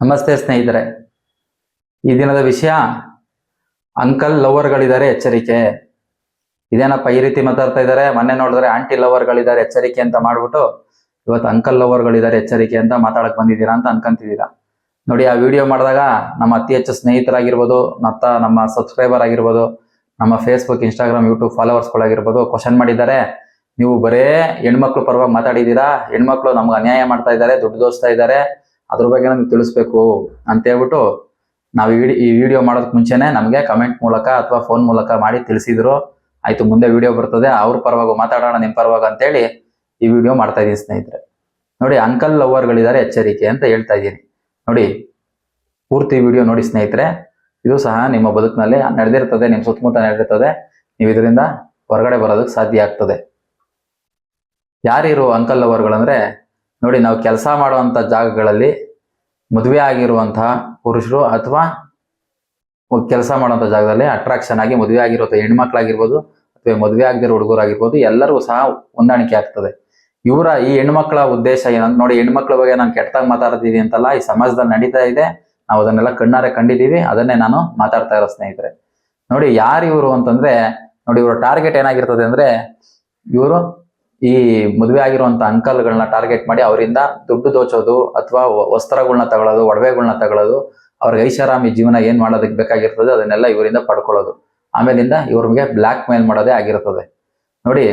ನಮಸ್ತೆ ಸ್ನೇಹಿತರೆ. ಈ ದಿನದ ವಿಷಯ, ಅಂಕಲ್ ಲವರ್ಗಳಿದ್ದಾರೆ ಎಚ್ಚರಿಕೆ. ಇದೇನಪ್ಪ ಈ ರೀತಿ ಮಾತಾಡ್ತಾ ಇದ್ದಾರೆ? ಮೊನ್ನೆ ನೋಡಿದ್ರೆ ಆಂಟಿ ಲವರ್ಗಳಿದ್ದಾರೆ ಎಚ್ಚರಿಕೆ ಅಂತ ಮಾಡ್ಬಿಟ್ಟು, ಇವತ್ತು ಅಂಕಲ್ ಲವರ್ಗಳಿದ್ದಾರೆ ಎಚ್ಚರಿಕೆ ಅಂತ ಮಾತಾಡಕ್ ಬಂದಿದ್ದೀರಾ ಅಂತ ಅನ್ಕೊಂತಿದ್ದೀರಾ. ನೋಡಿ, ಆ ವಿಡಿಯೋ ಮಾಡಿದಾಗ ನಮ್ಮ ಅತಿ ಹೆಚ್ಚು ಸ್ನೇಹಿತರಾಗಿರ್ಬೋದು, ಮತ್ತ ನಮ್ಮ ಸಬ್ಸ್ಕ್ರೈಬರ್ ಆಗಿರ್ಬೋದು, ನಮ್ಮ ಫೇಸ್ಬುಕ್ ಇನ್ಸ್ಟಾಗ್ರಾಮ್ ಯೂಟ್ಯೂಬ್ ಫಾಲೋವರ್ಸ್ಗಳಾಗಿರ್ಬೋದು ಕ್ವಶನ್ ಮಾಡಿದ್ದಾರೆ. ನೀವು ಬರೇ ಹೆಣ್ಮಕ್ಳು ಪರವಾಗಿ ಮಾತಾಡಿದ್ದೀರಾ? ಹೆಣ್ಮಕ್ಳು ನಮ್ಗೆ ಅನ್ಯಾಯ ಮಾಡ್ತಾ ಇದ್ದಾರೆ, ದುಡ್ಡು ದೋಸ್ತಾ ಇದ್ದಾರೆ. ಅದ್ರ ಬಗ್ಗೆ ನಮ್ಗೆ ತಿಳಿಸ್ಬೇಕು ಅಂತ ಹೇಳ್ಬಿಟ್ಟು ನಾವು ಈ ವಿಡಿಯೋ ಮಾಡೋದಕ್ಕೆ ಮುಂಚೆನೆ ನಮಗೆ ಕಮೆಂಟ್ ಮೂಲಕ ಅಥವಾ ಫೋನ್ ಮೂಲಕ ಮಾಡಿ ತಿಳಿಸಿದ್ರು. ಆಯ್ತು, ಮುಂದೆ ವಿಡಿಯೋ ಬರ್ತದೆ. ಅವ್ರ ಪರವಾಗಿ ಮಾತಾಡೋಣ, ನಿಮ್ ಪರವಾಗಿ ಅಂತೇಳಿ ಈ ವಿಡಿಯೋ ಮಾಡ್ತಾ ಇದೀನಿ ಸ್ನೇಹಿತರೆ. ನೋಡಿ ಅಂಕಲ್ ಲವರ್ಗಳಿದ್ದಾರೆ ಎಚ್ಚರಿಕೆ ಅಂತ ಹೇಳ್ತಾ ಇದ್ದೀನಿ ನೋಡಿ, ಪೂರ್ತಿ ವಿಡಿಯೋ ನೋಡಿ ಸ್ನೇಹಿತರೆ. ಇದು ಸಹ ನಿಮ್ಮ ಬದುಕಿನಲ್ಲಿ ನಡೆದಿರ್ತದೆ, ನಿಮ್ಮ ಸುತ್ತಮುತ್ತ ನಡೆದಿರ್ತದೆ. ನೀವು ಇದರಿಂದ ಹೊರಗಡೆ ಬರೋದಕ್ಕೆ ಸಾಧ್ಯ ಆಗ್ತದೆ. ಯಾರಿರು ಅಂಕಲ್ ಲವರ್ಗಳಂದ್ರೆ ನೋಡಿ, ನಾವು ಕೆಲಸ ಮಾಡುವಂತ ಜಾಗಗಳಲ್ಲಿ ಮದುವೆ ಆಗಿರುವಂತಹ ಪುರುಷರು ಅಥವಾ ಕೆಲಸ ಮಾಡುವಂತ ಜಾಗದಲ್ಲಿ ಅಟ್ರಾಕ್ಷನ್ ಆಗಿ ಮದುವೆ ಆಗಿರುವಂಥ ಹೆಣ್ಮಕ್ಳಾಗಿರ್ಬೋದು ಅಥವಾ ಮದುವೆ ಆಗದಿರೋ ಹುಡುಗರಾಗಿರ್ಬೋದು, ಎಲ್ಲರಿಗೂ ಸಹ ಹೊಂದಾಣಿಕೆ ಆಗ್ತದೆ. ಇವರ ಈ ಹೆಣ್ಮಕ್ಳ ಉದ್ದೇಶ ಏನಂತ ನೋಡಿ, ಹೆಣ್ಮಕ್ಳ ಬಗ್ಗೆ ನಾನು ಕೆಟ್ಟದಾಗ ಮಾತಾಡ್ತಿದ್ದೀನಿ ಅಂತಲ್ಲ, ಈ ಸಮಾಜದಲ್ಲಿ ನಡೀತಾ ಇದೆ. ನಾವು ಅದನ್ನೆಲ್ಲ ಕಣ್ಣಾರೆ ಕಂಡಿದ್ದೀವಿ, ಅದನ್ನೇ ನಾನು ಮಾತಾಡ್ತಾ ಇರೋ ಸ್ನೇಹಿತರೆ. ನೋಡಿ ಯಾರು ಇವರು ಅಂತಂದ್ರೆ, ನೋಡಿ, ಇವರ ಟಾರ್ಗೆಟ್ ಏನಾಗಿರ್ತದೆ ಅಂದ್ರೆ, ಇವರು ಈ ಮದುವೆ ಆಗಿರುವಂತ ಅಂಕಲ್ಗಳನ್ನ ಟಾರ್ಗೆಟ್ ಮಾಡಿ ಅವರಿಂದ ದುಡ್ಡು ದೋಚೋದು ಅಥವಾ ವಸ್ತ್ರಗಳನ್ನ ತಗೊಳ್ಳೋದು ಒಡವೆಗಳನ್ನ ತಗೊಳ್ಳೋದು ಅವ್ರಿಗೆ ಐಷಾರಾಮಿ ಜೀವನ ಏನ್ ಮಾಡೋದಕ್ಕೆ ಬೇಕಾಗಿರ್ತದೆ ಅದನ್ನೆಲ್ಲ ಇವರಿಂದ ಪಡ್ಕೊಳ್ಳೋದು. ಆಮೇಲಿಂದ ಇವ್ರಿಗೆ ಬ್ಲ್ಯಾಕ್ ಮೇಲ್ ಮಾಡೋದೇ ಆಗಿರ್ತದೆ. ನೋಡಿ,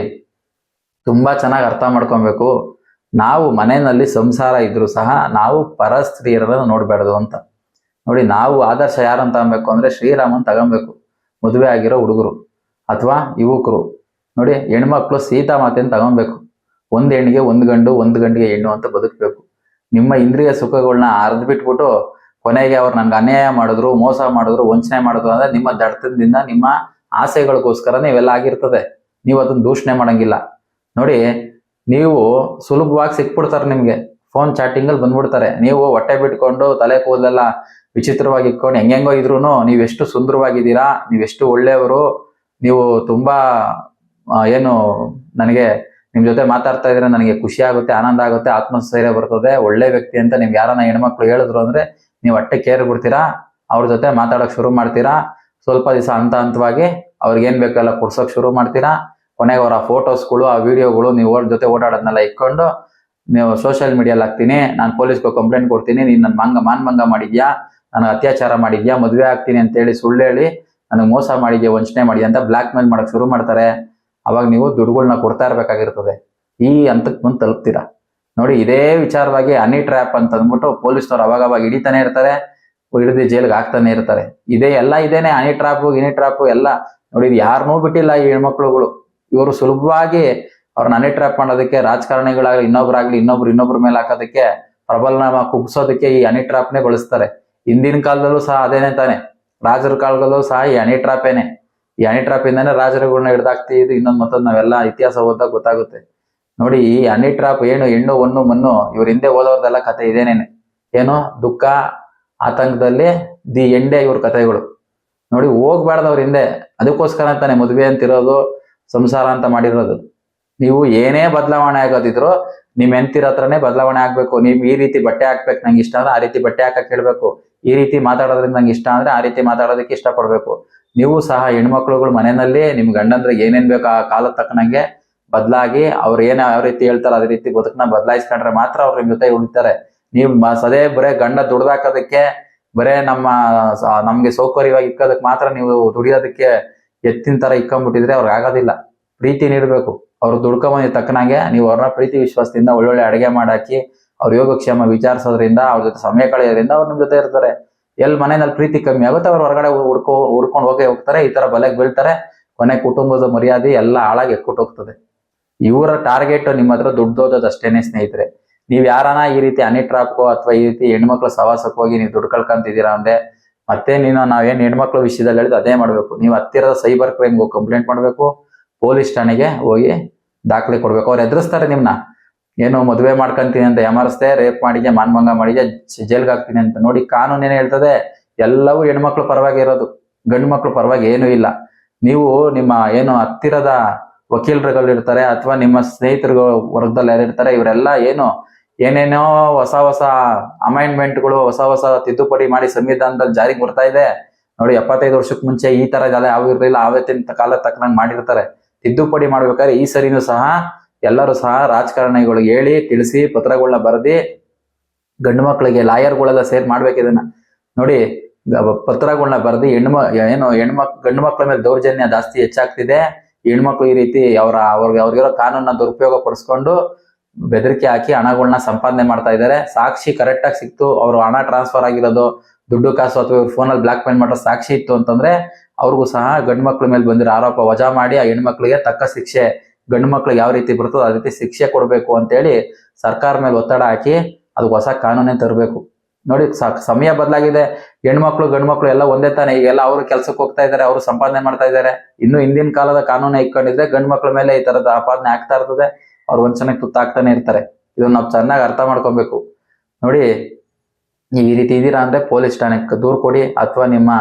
ತುಂಬಾ ಚೆನ್ನಾಗಿ ಅರ್ಥ ಮಾಡ್ಕೊಬೇಕು. ನಾವು ಮನೆಯಲ್ಲಿ ಸಂಸಾರ ಇದ್ರು ಸಹ ನಾವು ಪರ ಸ್ತ್ರೀಯರನ್ನ ನೋಡಬಾರ್ದು ಅಂತ. ನೋಡಿ, ನಾವು ಆದರ್ಶ ಯಾರಂತ ಅನ್ಬೇಕು ಅಂದ್ರೆ ಶ್ರೀರಾಮನ್ ತಗೊಬೇಕು. ಮದುವೆ ಆಗಿರೋ ಹುಡುಗರು ಅಥವಾ ಯುವಕರು. ನೋಡಿ, ಹೆಣ್ಮಕ್ಳು ಸೀತಾ ಮಾತೆಯನ್ನು ತಗೊಬೇಕು ಒಂದ್ ಹೆಣ್ಣಿಗೆ ಒಂದ್ ಗಂಡು, ಒಂದು ಗಂಡಿಗೆ ಹೆಣ್ಣು ಅಂತ ಬದುಕಬೇಕು. ನಿಮ್ಮ ಇಂದ್ರಿಯ ಸುಖಗಳನ್ನ ಅರ್ಧ ಬಿಟ್ಬಿಟ್ಟು ಕೊನೆಗೆ ಅವ್ರು ನನ್ಗೆ ಅನ್ಯಾಯ ಮಾಡಿದ್ರು, ಮೋಸ ಮಾಡಿದ್ರು, ವಂಚನೆ ಮಾಡಿದ್ರು ಅಂದ್ರೆ ನಿಮ್ಮ ದಡತನದಿಂದ ನಿಮ್ಮ ಆಸೆಗಳಿಗೋಸ್ಕರನೇ ಇವೆಲ್ಲ ಆಗಿರ್ತದೆ. ನೀವು ಅದನ್ನ ದೂಷಣೆ ಮಾಡಂಗಿಲ್ಲ. ನೋಡಿ, ನೀವು ಸುಲಭವಾಗಿ ಸಿಕ್ಬಿಡ್ತಾರೆ ನಿಮ್ಗೆ. ಫೋನ್ ಚಾಟಿಂಗ್ ಅಲ್ಲಿ ಬಂದ್ಬಿಡ್ತಾರೆ. ನೀವು ಹೊಟ್ಟೆ ಬಿಟ್ಕೊಂಡು ತಲೆ ಕೂದಲೆಲ್ಲ ವಿಚಿತ್ರವಾಗಿ ಇಟ್ಕೊಂಡು ಹೆಂಗೆಂಗೋ ಇದ್ರು ನೀವೆಷ್ಟು ಸುಂದರವಾಗಿದ್ದೀರಾ, ನೀವೆಷ್ಟು ಒಳ್ಳೆಯವರು, ನೀವು ತುಂಬಾ ಏನು ನನಗೆ ನಿಮ್ ಜೊತೆ ಮಾತಾಡ್ತಾ ಇದ್ರೆ ನನಗೆ ಖುಷಿ ಆಗುತ್ತೆ, ಆನಂದ ಆಗುತ್ತೆ, ಆತ್ಮಸ್ಥೈರ್ಯ ಬರ್ತದೆ, ಒಳ್ಳೆ ವ್ಯಕ್ತಿ ಅಂತ ನಿಮ್ಗೆ ಯಾರನ್ನ ಹೆಣ್ಮಕ್ಳು ಹೇಳಿದ್ರು ಅಂದ್ರೆ ನೀವು ಹೊಟ್ಟೆ ಕೇರ್ ಬಿಡ್ತೀರಾ ಅವ್ರ ಜೊತೆ ಮಾತಾಡಕ್ ಶುರು ಮಾಡ್ತೀರಾ, ಸ್ವಲ್ಪ ದಿವಸ ಹಂತ ಹಂತವಾಗಿ ಅವ್ರಿಗೆ ಏನ್ ಬೇಕೆಲ್ಲ ಕೊಡ್ಸೋಕ್ ಶುರು ಮಾಡ್ತೀರಾ, ಕೊನೆಗೆ ಅವರ ಫೋಟೋಸ್ಗಳು, ಆ ವಿಡಿಯೋಗಳು ನೀವು ಅವ್ರ ಜೊತೆ ಓಡಾಡೋದನ್ನೆಲ್ಲ ಇಟ್ಕೊಂಡು ನೀವು ಸೋಷಿಯಲ್ ಮೀಡಿಯಲ್ಲಿ ಹಾಕ್ತೀನಿ, ನಾನು ಪೊಲೀಸ್ಗೆ ಕಂಪ್ಲೇಂಟ್ ಕೊಡ್ತೀನಿ, ನೀನ್ ನನ್ನ ಮಂಗ ಮಾನ್ಭಂಗ ಮಾಡಿದ್ಯಾ ನನಗೆ ಅತ್ಯಾಚಾರ ಮಾಡಿದ್ಯಾ, ಮದುವೆ ಆಗ್ತೀನಿ ಅಂತ ಹೇಳಿ ಸುಳ್ಳು ಹೇಳಿ ನನಗೆ ಮೋಸ ಮಾಡಿದ್ಯಾ, ವಂಚನೆ ಮಾಡಿದ್ಯಾ ಅಂತ ಬ್ಲಾಕ್ ಮೇಲ್ ಮಾಡಕ್ ಶುರು ಮಾಡ್ತಾರೆ. ಅವಾಗ ನೀವು ದುಡ್ಡುಗಳನ್ನ ಕೊಡ್ತಾ ಇರ್ಬೇಕಾಗಿರ್ತದೆ. ಈ ಹಂತಕ್ಕೆ ಮುಂದೆ ತಲುಪ್ತೀರಾ? ನೋಡಿ, ಇದೇ ವಿಚಾರವಾಗಿ ಅನಿ ಟ್ರ್ಯಾಪ್ ಅಂತ ಅಂದ್ಬಿಟ್ಟು ಪೊಲೀಸ್ನವ್ರು ಅವಾಗ ಅವಾಗ ಹಿಡಿತಾನೆ ಇರ್ತಾರೆ, ಹಿಡಿದು ಜೈಲ್ಗೆ ಹಾಕ್ತಾನೆ ಇರ್ತಾರೆ. ಇದೇ ಎಲ್ಲ ಇದೇನೆ ಅನಿ ಟ್ರಾಪ್ ಇನಿ ಟ್ರಾಪ್ ಎಲ್ಲ. ನೋಡಿ, ಇದು ಯಾರನ್ನೂ ಬಿಟ್ಟಿಲ್ಲ ಈ ಹೆಣ್ಮಕ್ಳುಗಳು. ಇವರು ಸುಲಭವಾಗಿ ಅವ್ರನ್ನ ಅನಿ ಟ್ರ್ಯಾಪ್ ಮಾಡೋದಕ್ಕೆ, ರಾಜಕಾರಣಿಗಳಾಗ್ಲಿ, ಇನ್ನೊಬ್ರಾಗ್ಲಿ, ಇನ್ನೊಬ್ರು ಇನ್ನೊಬ್ರ ಮೇಲೆ ಹಾಕೋದಕ್ಕೆ, ಪ್ರಬಲನಾಮ ಕುಗ್ಸೋದಕ್ಕೆ ಈ ಹನಿ ಟ್ರಾಪ್ನೇ ಬಳಸ್ತಾರೆ. ಹಿಂದಿನ ಕಾಲದಲ್ಲೂ ಸಹ ಅದೇನೆ ತಾನೆ. ರಾಜರ ಕಾಲದಲ್ಲೂ ಸಹ ಈ ಹನಿ ಟ್ರಾಪೇನೆ ಈ ಹನಿ ಟ್ರಾಪ್ ಇಂದಾನೆ ರಾಜರುಗಳನ್ನ ಹಿಡ್ದಾಕ್ತಿದ್ದು ಇನ್ನೊಂದ್ ಮತ್ತೊಂದು ನಾವೆಲ್ಲ ಇತಿಹಾಸ ಓದಾಗ ಗೊತ್ತಾಗುತ್ತೆ. ನೋಡಿ, ಈ ಹನಿ ಟ್ರಾಪ್ ಏನು, ಹೆಣ್ಣು ಒಣ್ಣು ಮಣ್ಣು, ಇವ್ರ ಹಿಂದೆ ಓದೋರ್ದೆಲ್ಲ ಕತೆ ಇದೇನೇನೆ. ಏನು? ದುಃಖ, ಆತಂಕದಲ್ಲಿ ದಿ ಎಂಡೆ ಇವ್ರ ಕಥೆಗಳು. ನೋಡಿ ಹೋಗ್ಬಾರ್ದು ಅವ್ರ ಹಿಂದೆ. ಅದಕ್ಕೋಸ್ಕರ ಅಂತಾನೆ ಮದುವೆ ಅಂತಿರೋದು, ಸಂಸಾರ ಅಂತ ಮಾಡಿರೋದು. ನೀವು ಏನೇ ಬದಲಾವಣೆ ಆಗೋದಿದ್ರು, ನಿಮ್ ಹೆಂಡ್ತಿರ ಹತ್ರನೇ ಬದಲಾವಣೆ ಆಗ್ಬೇಕು. ನೀವು ಈ ರೀತಿ ಬಟ್ಟೆ ಹಾಕ್ಬೇಕು, ನಂಗೆ ಇಷ್ಟ ಅಂದ್ರೆ ಆ ರೀತಿ ಬಟ್ಟೆ ಹಾಕಕ್ ಹೇಳ್ಬೇಕು. ಈ ರೀತಿ ಮಾತಾಡೋದ್ರಿಂದ ನಂಗೆ ಇಷ್ಟ ಅಂದ್ರೆ ಆ ರೀತಿ ಮಾತಾಡೋದಕ್ಕೆ ಇಷ್ಟಪಡ್ಬೇಕು. ನೀವು ಸಹ ಹೆಣ್ಮಕ್ಳುಗಳು ಮನೆಯಲ್ಲಿ ನಿಮ್ ಗಂಡಂದ್ರೆ ಏನೇನ್ ಬೇಕು ಆ ಕಾಲದ ತಕ್ಕನಂಗೆ ಬದಲಾಗಿ ಅವ್ರು ಏನ್ ಯಾವ ರೀತಿ ಹೇಳ್ತಾರ ಅದೇ ರೀತಿ ಬದುಕನ್ನ ಬದಲಾಯಿಸ್ಕೊಂಡ್ರೆ ಮಾತ್ರ ಅವ್ರ ನಿಮ್ ಜೊತೆ ಉಳಿತಾರೆ. ನೀವು ಸದೇ ಬರೇ ಗಂಡ ದುಡ್ದಾಕೋದಕ್ಕೆ, ಬರೇ ನಮ್ಮ ನಮ್ಗೆ ಸೌಕರ್ಯವಾಗಿ ಇಕ್ಕೋದಕ್ಕೆ ಮಾತ್ರ ನೀವು ದುಡಿಯೋದಕ್ಕೆ ಎತ್ತಿನ ತರ ಇಕ್ಕೊಂಡ್ಬಿಟ್ಟಿದ್ರೆ ಅವ್ರಿಗೆ ಆಗೋದಿಲ್ಲ. ಪ್ರೀತಿ ನೀಡಬೇಕು. ಅವ್ರು ದುಡ್ಕೊಂಬಂದ ತಕ್ಕನಾಗೆ ನೀವು ಅವ್ರನ್ನ ಪ್ರೀತಿ ವಿಶ್ವಾಸದಿಂದ ಒಳ್ಳೊಳ್ಳೆ ಅಡುಗೆ ಮಾಡಾಕಿ ಅವ್ರ ಯೋಗಕ್ಷೇಮ ವಿಚಾರಿಸೋದ್ರಿಂದ, ಅವ್ರ ಜೊತೆ ಸಮಯ ಕಳೆಯೋದ್ರಿಂದ ಅವ್ರು ನಿಮ್ ಜೊತೆ ಇರ್ತಾರೆ. ಎಲ್ಲಿ ಮನೆಯಲ್ಲಿ ಪ್ರೀತಿ ಕಮ್ಮಿ ಆಗುತ್ತೆ, ಅವ್ರು ಹೊರಗಡೆ ಹುಡ್ಕೋ ಹುಡ್ಕೊಂಡು ಹೋಗೇ ಹೋಗ್ತಾರೆ, ಈ ತರ ಬಲೆಗೆ ಬೀಳ್ತಾರೆ, ಕೊನೆ ಕುಟುಂಬದ ಮರ್ಯಾದೆ ಎಲ್ಲ ಹಾಳಾಗಿ ಎಕ್ಕೊಟ್ಟು ಹೋಗ್ತದೆ. ಇವರ ಟಾರ್ಗೆಟ್ ನಿಮ್ಮ ಹತ್ರ ದುಡ್ಡು ಅಷ್ಟೇನೆ ಸ್ನೇಹಿತರೆ. ನೀವ್ ಯಾರನ ಈ ರೀತಿ ಅನಿ ಟ್ರಾಪ್ಗೋ ಅಥವಾ ಈ ರೀತಿ ಹೆಣ್ಮಕ್ಳು ಸವಾಸಕ್ಕೆ ಹೋಗಿ ನೀವು ದುಡ್ಡು ಕಳ್ಕೊಂತಿದ್ದೀರಾ ಅಂದ್ರೆ, ಮತ್ತೆ ನೀನು ನಾವೇನ್ ಹೆಣ್ಮಕ್ಳು ವಿಷಯದಲ್ಲಿ ಹೇಳಿದ್ ಅದೇ ಮಾಡ್ಬೇಕು. ನೀವು ಹತ್ತಿರದ ಸೈಬರ್ ಕ್ರೈಮ್ ಕಂಪ್ಲೇಂಟ್ ಮಾಡ್ಬೇಕು, ಪೊಲೀಸ್ ಠಾಣೆಗೆ ಹೋಗಿ ದಾಖಲೆ ಕೊಡ್ಬೇಕು. ಅವ್ರು ಎದುರಿಸ್ತಾರೆ ನಿಮ್ನ. ಏನು ಮದುವೆ ಮಾಡ್ಕೊಂತೀನಿ ಅಂತ ಯಮರಿಸ್ದೆ ರೇಪ್ ಮಾಡಿದ್ಯಾ, ಮಾನ್ಭಂಗ ಮಾಡಿದ್ಯಾ ಜೈಲ್ಗೆ ಹಾಕ್ತೀನಿ ಅಂತ ನೋಡಿ ಕಾನೂನು ಏನ್ ಹೇಳ್ತದೆ? ಎಲ್ಲವೂ ಹೆಣ್ಮಕ್ಳು ಪರವಾಗಿ ಇರೋದು ಗಂಡು ಮಕ್ಳು ಪರವಾಗಿ ಏನೂ ಇಲ್ಲ. ನೀವು ನಿಮ್ಮ ಏನು ಹತ್ತಿರದ ವಕೀಲರುಗಳು ಇರ್ತಾರೆ ಅಥವಾ ನಿಮ್ಮ ಸ್ನೇಹಿತರು ವರ್ಗದಲ್ಲಿ ಯಾರು ಇರ್ತಾರೆ, ಇವರೆಲ್ಲ ಏನು ಏನೇನೋ ಹೊಸ ಹೊಸ ಅಮೈಂಡ್ಮೆಂಟ್ಗಳು, ಹೊಸ ಹೊಸ ತಿದ್ದುಪಡಿ ಮಾಡಿ ಸಂವಿಧಾನದಲ್ಲಿ ಜಾರಿಗೆ ಬರ್ತಾ ಇದೆ. ನೋಡಿ ಎಪ್ಪತ್ತೈದು ವರ್ಷಕ್ಕೆ ಮುಂಚೆ ಈ ತರ ಯಾವ ಇರ್ಲಿಲ್ಲ, ಆವತ್ತಿನ ಕಾಲ ತಕ್ಕನಂಗ್ ಮಾಡಿರ್ತಾರೆ. ತಿದ್ದುಪಡಿ ಮಾಡ್ಬೇಕಾದ್ರೆ ಈ ಸರಿನೂ ಸಹ ಎಲ್ಲರೂ ಸಹ ರಾಜಕಾರಣಿಗಳು ಹೇಳಿ, ತಿಳಿಸಿ ಪತ್ರಗಳನ್ನ ಬರೆದಿ, ಗಂಡು ಮಕ್ಕಳಿಗೆ ಲಾಯರ್ಗಳೆಲ್ಲ ಸೇರ್ ಮಾಡ್ಬೇಕು ಇದನ್ನ. ನೋಡಿ ಪತ್ರಗಳನ್ನ ಬರೆದಿ ಹೆಣ್ಮ ಏನು ಹೆಣ್ಮಕ್ ಗಂಡು ಮಕ್ಕಳ ಮೇಲೆ ದೌರ್ಜನ್ಯ ಜಾಸ್ತಿ ಹೆಚ್ಚಾಗ್ತಿದೆ. ಹೆಣ್ಮಕ್ಳು ಈ ರೀತಿ ಅವರ, ಅವ್ರಿಗೆ, ಅವ್ರಿಗಿರೋ ಕಾನೂನ ದುರುಪಯೋಗ ಪಡಿಸ್ಕೊಂಡು ಬೆದರಿಕೆ ಹಾಕಿ ಹಣಗಳನ್ನ ಸಂಪಾದನೆ ಮಾಡ್ತಾ ಇದ್ದಾರೆ. ಸಾಕ್ಷಿ ಕರೆಕ್ಟ್ ಆಗಿ ಸಿಕ್ತು. ಅವರು ಹಣ ಟ್ರಾನ್ಸ್ಫರ್ ಆಗಿರೋದು, ದುಡ್ಡು ಕಾಸು ಅಥವಾ ಇವ್ರ ಫೋನಲ್ಲಿ ಬ್ಲಾಕ್ ಮೇಲ್ ಮಾಡೋ ಸಾಕ್ಷಿ ಇತ್ತು ಅಂತಂದ್ರೆ ಅವ್ರಿಗೂ ಸಹ ಗಂಡು ಮಕ್ಳ ಮೇಲೆ ಬಂದಿರೋ ಆರೋಪ ವಜಾ ಮಾಡಿ ಆ ಹೆಣ್ಮಕ್ಳಿಗೆ ತಕ್ಕ ಶಿಕ್ಷೆ ಗಂಡು ಮಕ್ಳಿಗೆ ಯಾವ ರೀತಿ ಬರ್ತದೋ ಆ ರೀತಿ ಶಿಕ್ಷೆ ಕೊಡಬೇಕು ಅಂತೇಳಿ ಸರ್ಕಾರ ಮೇಲೆ ಒತ್ತಡ ಹಾಕಿ ಅದಕ್ಕೆ ಹೊಸ ಕಾನೂನೇ ತರಬೇಕು. ನೋಡಿ ಸಮಯ ಬದಲಾಗಿದೆ. ಹೆಣ್ಮಕ್ಳು ಗಂಡು ಮಕ್ಳು ಎಲ್ಲ ಒಂದೇ ತಾನೆ. ಈಗೆಲ್ಲ ಅವರು ಕೆಲ್ಸಕ್ಕೆ ಹೋಗ್ತಾ ಇದ್ದಾರೆ, ಅವರು ಸಂಪಾದನೆ ಮಾಡ್ತಾ ಇದ್ದಾರೆ. ಇನ್ನು ಹಿಂದಿನ ಕಾಲದ ಕಾನೂನು ಇಟ್ಕೊಂಡಿದ್ರೆ ಗಂಡು ಮಕ್ಳ ಮೇಲೆ ಈ ತರದ ಆಪಾದನೆ ಆಗ್ತಾ ಇರ್ತದೆ. ಅವ್ರು ವಂಚನೆಗೆ ತುತ್ತಾಗ್ತಾನೆ ಇರ್ತಾರೆ. ಇದನ್ನ ನಾವು ಚೆನ್ನಾಗಿ ಅರ್ಥ ಮಾಡ್ಕೊಬೇಕು. ನೋಡಿ, ಈ ರೀತಿ ಇದ್ದೀರಾ ಅಂದ್ರೆ ಪೊಲೀಸ್ ಠಾಣೆಗೆ ದೂರು ಕೊಡಿ. ಅಥವಾ ನಿಮ್ಮ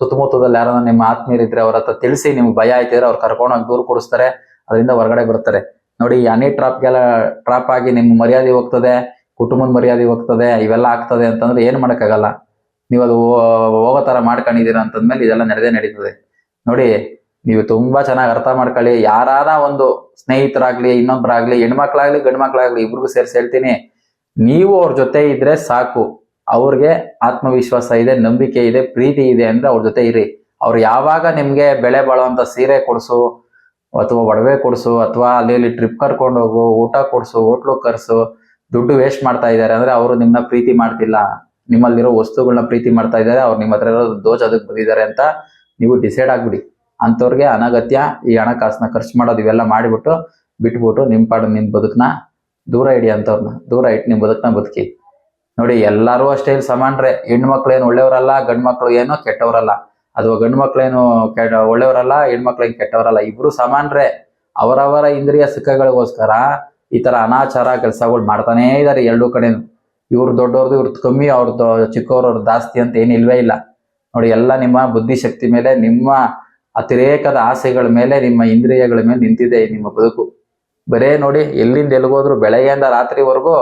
ಸುತ್ತಮುತ್ತದಲ್ಲಿ ಯಾರಾದ್ರೂ ನಿಮ್ಮ ಆತ್ಮೀಯರಿದ್ರೆ ಅವ್ರ ಹತ್ರ ತಿಳಿಸಿ, ನಿಮ್ಗೆ ಭಯ ಆಯ್ತಿದ್ರೆ ಅವ್ರು ಕರ್ಕೊಂಡೋಗಿ ದೂರು ಕೊಡಿಸ್ತಾರೆ. ಅದರಿಂದ ಹೊರಗಡೆ ಬರ್ತಾರೆ ನೋಡಿ, ಹನಿ ಟ್ರಾಪ್ಗೆಲ್ಲ ಟ್ರಾಪ್ ಆಗಿ ನಿಮ್ಮ ಮರ್ಯಾದೆ ಹೋಗ್ತದೆ, ಕುಟುಂಬದ ಮರ್ಯಾದೆ ಹೋಗ್ತದೆ, ಇವೆಲ್ಲ ಆಗ್ತದೆ ಅಂತಂದ್ರೆ ಏನು ಮಾಡೋಕ್ಕಾಗಲ್ಲ. ನೀವು ಅದು ಹೋಗೋ ತರ ಮಾಡ್ಕೊಂಡಿದ್ದೀರಾ ಅಂತಂದ್ಮೇಲೆ ಇದೆಲ್ಲ ನಡೆದೇ ನಡೀತದೆ. ನೋಡಿ, ನೀವು ತುಂಬಾ ಚೆನ್ನಾಗಿ ಅರ್ಥ ಮಾಡ್ಕೊಳ್ಳಿ. ಯಾರಾದ ಒಂದು ಸ್ನೇಹಿತರಾಗ್ಲಿ, ಇನ್ನೊಬ್ರಾಗ್ಲಿ, ಹೆಣ್ಮಕ್ಳಾಗ್ಲಿ ಗಂಡು ಮಕ್ಳಾಗ್ಲಿ ಇಬ್ರಿಗೂ ಸೇರಿಸಿ ಹೇಳ್ತೀನಿ. ನೀವು ಅವ್ರ ಜೊತೆ ಇದ್ರೆ ಸಾಕು. ಅವ್ರಿಗೆ ಆತ್ಮವಿಶ್ವಾಸ ಇದೆ, ನಂಬಿಕೆ ಇದೆ, ಪ್ರೀತಿ ಇದೆ ಅಂದ್ರೆ ಅವ್ರ ಜೊತೆ ಇರಿ. ಅವ್ರು ಯಾವಾಗ ನಿಮ್ಗೆ ಬೆಳೆ ಬಾಳುವಂತ ಸೀರೆ ಕೊಡ್ಸು ಅಥವಾ ಒಡವೆ ಕೊಡಿಸು, ಅಥವಾ ಅಲ್ಲಿ ಇಲ್ಲಿ ಟ್ರಿಪ್ ಕರ್ಕೊಂಡು ಹೋಗು, ಊಟ ಕೊಡಿಸು ಹೋಟ್ಲು ಕರ್ಸು, ದುಡ್ಡು ವೇಸ್ಟ್ ಮಾಡ್ತಾ ಇದ್ದಾರೆ ಅಂದ್ರೆ ಅವರು ನಿಮ್ಮನ್ನ ಪ್ರೀತಿ ಮಾಡ್ತಿಲ್ಲ. ನಿಮ್ಮಲ್ಲಿರೋ ವಸ್ತುಗಳನ್ನ ಪ್ರೀತಿ ಮಾಡ್ತಾ ಇದ್ದಾರೆ, ಅವ್ರು ನಿಮ್ಮ ಹತ್ರ ಇರೋ ದೋಚ್ ಅದಕ್ಕೆ ಬಂದಿದ್ದಾರೆ ಅಂತ ನೀವು ಡಿಸೈಡ್ ಆಗ್ಬಿಡಿ. ಅಂಥವ್ರಿಗೆ ಅನಗತ್ಯ ಈ ಹಣಕಾಸನ್ನ ಖರ್ಚು ಮಾಡೋದು ಇವೆಲ್ಲ ಮಾಡಿಬಿಟ್ಟು ಬಿಟ್ಬಿಟ್ಟು ನಿಮ್ಮ ಪಾಡು ನಿಮ್ಮ ಬದುಕನ್ನ ದೂರ ಇಡಿ ಅಂಥವ್ರನ್ನ ದೂರ ಇಟ್ಟು ನಿಮ್ಮ ಬದುಕನ್ನ ಬದುಕಿ. ನೋಡಿ ಎಲ್ಲರೂ ಅಷ್ಟೇ ಇಲ್ಲಿ ಸಮಾನ್ರೆ. ಹೆಣ್ಮಕ್ಳು ಏನು ಒಳ್ಳೆಯವರಲ್ಲ, ಗಂಡು ಮಕ್ಕಳು ಏನೋ ಕೆಟ್ಟವರಲ್ಲ. ಅಥವಾ ಗಂಡು ಮಕ್ಕಳೇನು ಕೆಟ್ಟ ಒಳ್ಳೆಯವರಲ್ಲ ಹೆಣ್ಮಕ್ಳೇನು ಕೆಟ್ಟವರಲ್ಲ, ಇಬ್ರು ಸಮಾನ್ರೆ. ಅವರವರ ಇಂದ್ರಿಯ ಸುಖಗಳಿಗೋಸ್ಕರ ಈ ತರ ಅನಾಚಾರ ಕೆಲಸಗಳು ಮಾಡ್ತಾನೇ ಇದ್ದಾರೆ ಎರಡೂ ಕಡೆನು. ಇವ್ರು ದೊಡ್ಡವ್ರದ್ದು ಇವ್ರದ್ದು ಕಮ್ಮಿ ಅವ್ರದ್ದು ಚಿಕ್ಕವ್ರ ಅವ್ರದ್ದು ಜಾಸ್ತಿ ಅಂತ ಏನು ಇಲ್ವೇ ಇಲ್ಲ. ನೋಡಿ, ಎಲ್ಲ ನಿಮ್ಮ ಬುದ್ಧಿಶಕ್ತಿ ಮೇಲೆ, ನಿಮ್ಮ ಅತಿರೇಕದ ಆಸೆಗಳ ಮೇಲೆ, ನಿಮ್ಮ ಇಂದ್ರಿಯಗಳ ಮೇಲೆ ನಿಂತಿದೆ ನಿಮ್ಮ ಬದುಕು. ಬರೇ ನೋಡಿ, ಎಲ್ಲಿಂದ ಎಲ್ಲಿಗೋದ್ರು ಬೆಳಗ್ಗೆಯಿಂದ ರಾತ್ರಿವರೆಗೂ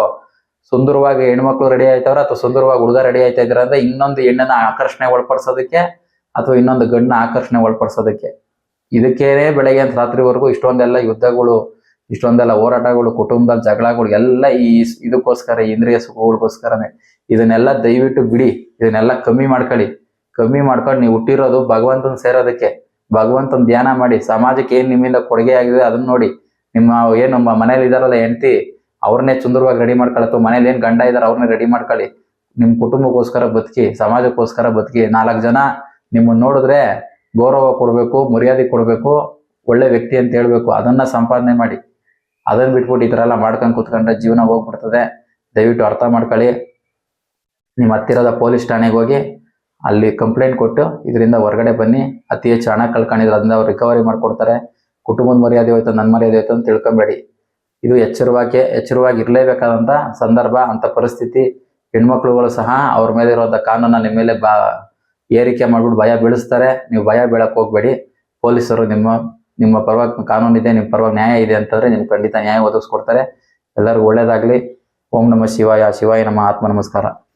ಸುಂದರವಾಗಿ ಹೆಣ್ಮಕ್ಳು ರೆಡಿ ಆಯ್ತವ್ರ ಅಥವಾ ಸುಂದರವಾಗಿ ಹುಡುಗ ರೆಡಿ ಆಯ್ತಾ ಇದ್ರ ಅಂದ್ರೆ ಇನ್ನೊಂದು ಹೆಣ್ಣನ್ನ ಆಕರ್ಷಣೆ ಒಳಪಡಿಸೋದಕ್ಕೆ ಅಥವಾ ಇನ್ನೊಂದು ಗಂಡನ ಆಕರ್ಷಣೆ ಒಳಪಡಿಸೋದಕ್ಕೆ. ಇದಕ್ಕೇನೆ ಬೆಳಗ್ಗೆ ಅಂತ ರಾತ್ರಿವರೆಗೂ ಇಷ್ಟೊಂದೆಲ್ಲ ಯುದ್ಧಗಳು, ಇಷ್ಟೊಂದೆಲ್ಲ ಹೋರಾಟಗಳು ಕುಟುಂಬದ ಜಗಳಗಳು, ಎಲ್ಲ ಈ ಇದಕ್ಕೋಸ್ಕರ ಇಂದ್ರಿಯ ಸುಖಗಳಿಗೋಸ್ಕರನೇ. ಇದನ್ನೆಲ್ಲ ದಯವಿಟ್ಟು ಬಿಡಿ. ಇದನ್ನೆಲ್ಲ ಕಮ್ಮಿ ಮಾಡ್ಕೊಳ್ಳಿ. ಕಮ್ಮಿ ಮಾಡ್ಕೊಂಡು ನೀವು ಹುಟ್ಟಿರೋದು ಭಗವಂತನ ಸೇರೋದಕ್ಕೆ. ಭಗವಂತನ ಧ್ಯಾನ ಮಾಡಿ. ಸಮಾಜಕ್ಕೆ ಏನು ನಿಮ್ಮಿಂದ ಕೊಡುಗೆ ಆಗಿದೆ ಅದನ್ನ ನೋಡಿ. ನಿಮ್ಮ ಏನು ನಮ್ಮ ಮನೇಲಿ ಇದಾರಲ್ಲ ಹೆಂಡತಿ, ಅವ್ರನ್ನೇ ಸುಂದರವಾಗಿ ರೆಡಿ ಮಾಡ್ಕೊಳ್ಳಿ ಅಥವಾ ಮನೇಲಿ ಏನು ಗಂಡ ಇದಾರೆ ಅವ್ರನ್ನೇ ರೆಡಿ ಮಾಡ್ಕೊಳ್ಳಿ. ನಿಮ್ಮ ಕುಟುಂಬಕ್ಕೋಸ್ಕರ ಬದುಕಿ, ಸಮಾಜಕ್ಕೋಸ್ಕರ ಬದುಕಿ. ನಾಲ್ಕು ಜನ ನಿಮ್ಮನ್ನ ನೋಡಿದ್ರೆ ಗೌರವ ಕೊಡಬೇಕು, ಮರ್ಯಾದೆ ಕೊಡಬೇಕು, ಒಳ್ಳೆ ವ್ಯಕ್ತಿ ಅಂತ ಹೇಳಬೇಕು. ಅದನ್ನ ಸಂಪಾದನೆ ಮಾಡಿ. ಅದನ್ನ ಬಿಟ್ಬಿಟ್ಟು ಈ ಥರ ಎಲ್ಲ ಮಾಡ್ಕೊಂಡು ಕುತ್ಕೊಂಡ್ರೆ ಜೀವನ ಹೋಗ್ಬಿಡ್ತದೆ. ದಯವಿಟ್ಟು ಅರ್ಥ ಮಾಡ್ಕೊಳ್ಳಿ. ನಿಮ್ಮ ಹತ್ತಿರದ ಪೊಲೀಸ್ ಠಾಣೆಗೆ ಹೋಗಿ ಅಲ್ಲಿ ಕಂಪ್ಲೇಂಟ್ ಕೊಟ್ಟು ಇದರಿಂದ ಹೊರಗಡೆ ಬನ್ನಿ. ಅತಿ ಹೆಚ್ಚು ಹಣ ಕಳ್ಕೊಂಡಿದ್ರೆ ಅದನ್ನ ಅವ್ರು ರಿಕವರಿ ಮಾಡ್ಕೊಡ್ತಾರೆ. ಕುಟುಂಬದ ಮರ್ಯಾದೆ ಹೋಯ್ತು, ನನ್ನ ಮರ್ಯಾದೆ ಹೋಯ್ತು ಅಂತ ತಿಳ್ಕೊಬೇಡಿ. ಇದು ಎಚ್ಚರವಾಗಿ ಎಚ್ಚರವಾಗಿ ಇರಲೇಬೇಕಾದಂಥ ಸಂದರ್ಭ, ಅಂತ ಪರಿಸ್ಥಿತಿ. ಹೆಣ್ಮಕ್ಳುಗಳು ಸಹ ಅವ್ರ ಮೇಲೆ ಇರೋಂಥ ಕಾನೂನ ನಿಮ್ಮ ಮೇಲೆ ಬಾ ಏರಿಕೆ ಮಾಡ್ಬಿಟ್ಟು ಭಯ ಬೀಳಿಸ್ತಾರೆ. ನೀವು ಭಯ ಬೀಳಕ್ ಹೋಗ್ಬೇಡಿ. ಪೊಲೀಸರು ನಿಮ್ಮ ನಿಮ್ಮ ಪರವಾಗಿ ಕಾನೂನಿದೆ ನಿಮ್ಮ ಪರವಾಗಿ ನ್ಯಾಯ ಇದೆ ಅಂತಂದ್ರೆ ನಿಮ್ಗೆ ಖಂಡಿತ ನ್ಯಾಯ ಒದಗಿಸ್ಕೊಡ್ತಾರೆ. ಎಲ್ಲರಿಗೂ ಒಳ್ಳೇದಾಗ್ಲಿ. ಓಂ ನಮ ಶಿವಾಯ ಶಿವಾಯ ನಮ್ಮ ಆತ್ಮ ನಮಸ್ಕಾರ.